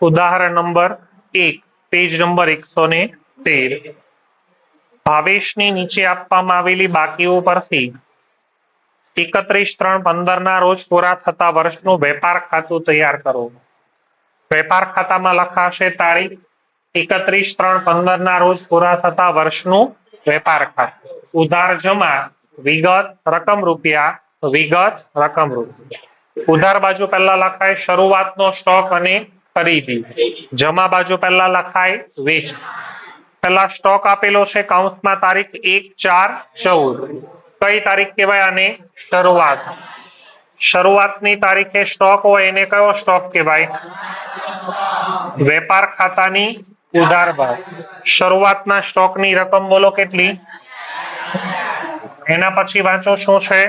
ઉદાહરણ નંબર એક page number એકસો ને તેર. ભાવેશની નીચે આપવામાં આવેલી બાકીઓ પરથી એકત્રીસ ત્રણ પંદર ના રોજ પૂરા થતા વર્ષનું વેપાર ખાતું તૈયાર કરો. વેપાર ખાતામાં લખાશે તારીખ એકત્રીસ ત્રણ પંદર ના રોજ પૂરા થતા વર્ષનું વેપાર ખાતું. ઉધાર જમા વિગત રકમ રૂપિયા, વિગત રકમ રૂપિયા. ઉધાર બાજુ પહેલા લખાય શરૂઆતનો સ્ટોક અને ખરીદી. જમા બાજુ પહેલા લખાય, વેચ. પહેલા સ્ટોક આપેલો છે કૌંસમાં તારીખ એક ચાર ચૌદ. કઈ તારીખ કહેવાય આને? શરૂઆત. શરૂઆતની તારીખે સ્ટોક હોય એને કયો સ્ટોક કહેવાય? વેપાર ખાતાની ઉધાર ભાવ શરૂઆતના સ્ટોકની રકમ બોલો કેટલી? એના પછી વાંચો શું છે?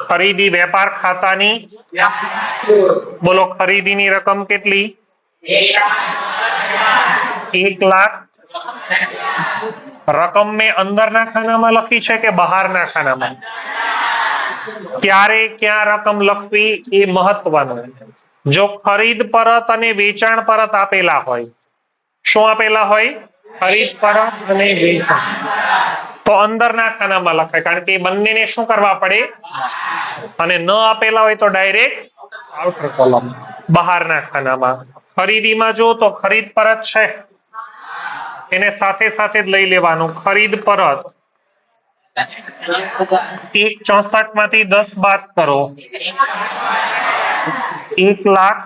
ખરીદી વેપાર ખાતાની? બોલો, ખરીદીની રકમ કેટલી? એક લાખ. રકમ મેં અંદરના ખાનામાં લખી છે કે બહારના ખાનામાં? ક્યારે ક્યાં રકમ લખવી એ મહત્વનું. જો ખરીદ પરત અને વેચાણ પરત આપેલા હોય, શું આપેલા હોય? ખરીદ પરત અને વેચાણ. તો અંદરના ખાનામાં લખાય. કારણ કે એ બંનેને શું કરવા પડે? અને ન આપેલા હોય તો ડાયરેક્ટ આઉટર કોલમ બહારના ખાનામાં. ખરીદીમાં જો તો ખરીદ પરત છે. એને સાથે સાથે જ લઈ લેવાનું. ખરીદ પરત. એક ચોસઠમાંથી દસ બાદ કરો. એક લાખ.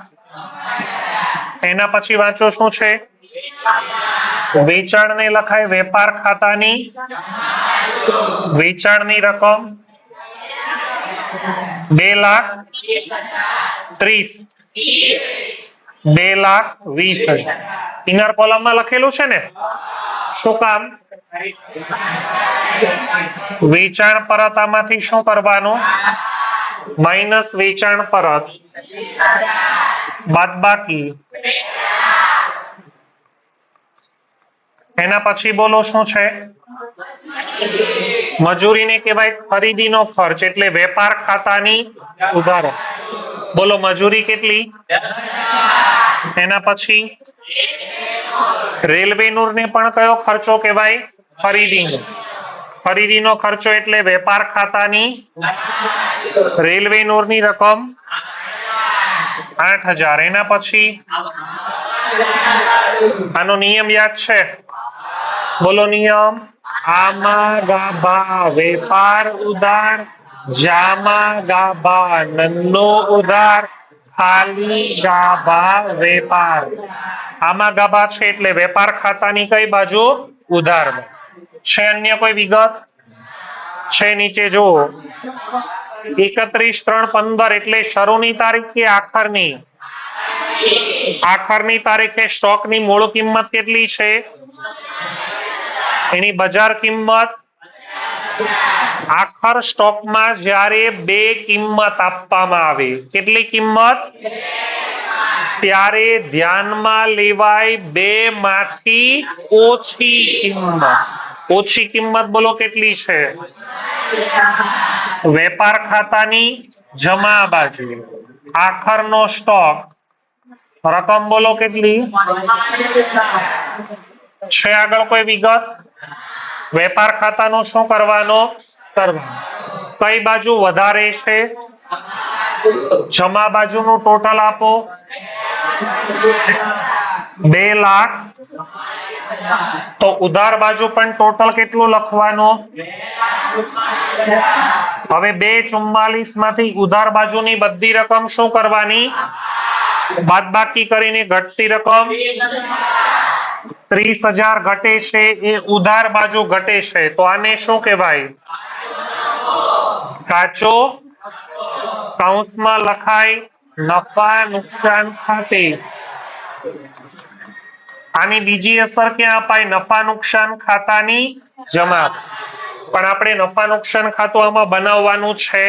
એના પછી વાંચો શું છે? વેચાણ ને લખાય વેપાર ખાતાની? વેચાણની રકમ? બે લાખ ત્રીસ. બે લાખ વીસ હજાર. ઇનર કોલમમાં લખેલું છે ને? શું કામ? વેચાણ પરત આમાંથી શું કરવાનું? માઇનસ વેચાણ પરત. બાદ એના પછી બોલો, શું છે? મજૂરીને કહેવાય ખરીદીનો ખર્ચ, એટલે વેપાર ખાતાની ઉધારો. બોલો, મજૂરી કેટલી? એના પછી? રેલવે ને પણ કયો ખર્ચો કહેવાય? ખરીદીનો. ખરીદીનો ખર્ચો એટલે વેપાર ખાતાની રેલવે નૂરની રકમ આઠ હજાર. એના પછી? આનો નિયમ યાદ છે? બોલો નિયમ. આમાં ગાભા વેપાર ઉધાર જામા ગાભા નન્નો ઉધાર ખાલી ગાભા વેપાર. આમાં ગાભા છે એટલે વેપાર ખાતાની કઈ બાજુ? ઉધાર છે અન્ય કોઈ વિગત? છે નીચે જુઓ. એકત્રીસ ત્રણ પંદર એટલે શરૂની તારીખ કે આખરની? આખરની તારીખે સ્ટોકની મૂળ કિંમત કેટલી છે? એની બજાર કિંમત? આખર સ્ટોકમાં જ્યારે બે કિંમત આપવામાં આવે, કેટલી કિંમત? ત્યારે ધ્યાનમાં લેવાય બે માંથી ઓછી કિંમત. ઓછી કિંમત બોલો કેટલી છે? વેપાર ખાતાની જમા બાજુ. આખરનો સ્ટોક, રકમ બોલો કેટલી? છે આગળ કોઈ વિગત? વેપાર ખાતાનો શું કરવાનો? કઈ બાજુ વધારે છે? જમા બાજુનું ટોટલ આપો. બે લાખ. તો ઉધાર બાજુ પણ ટોટલ કેટલું લખવાનું? હવે બે ચુમ્માલીસમાંથી ઉધાર બાજુની બધી રકમ શું કરવાની? બાદબાકી કરીને ઘટતી રકમ. ત્રીસ હજાર ઘટે છે, એ ઉધાર બાજુ ઘટે છે. તો આને શું કહેવાય? કાચો કૌંસમાં લખાય, નફા નુકસાન ખાતે. આની બીજી અસર ક્યાં અપાય? નફા નુકસાન ખાતાની જમા પણ આપણે નફા નુકસાન ખાતું આમાં બનાવવાનું છે.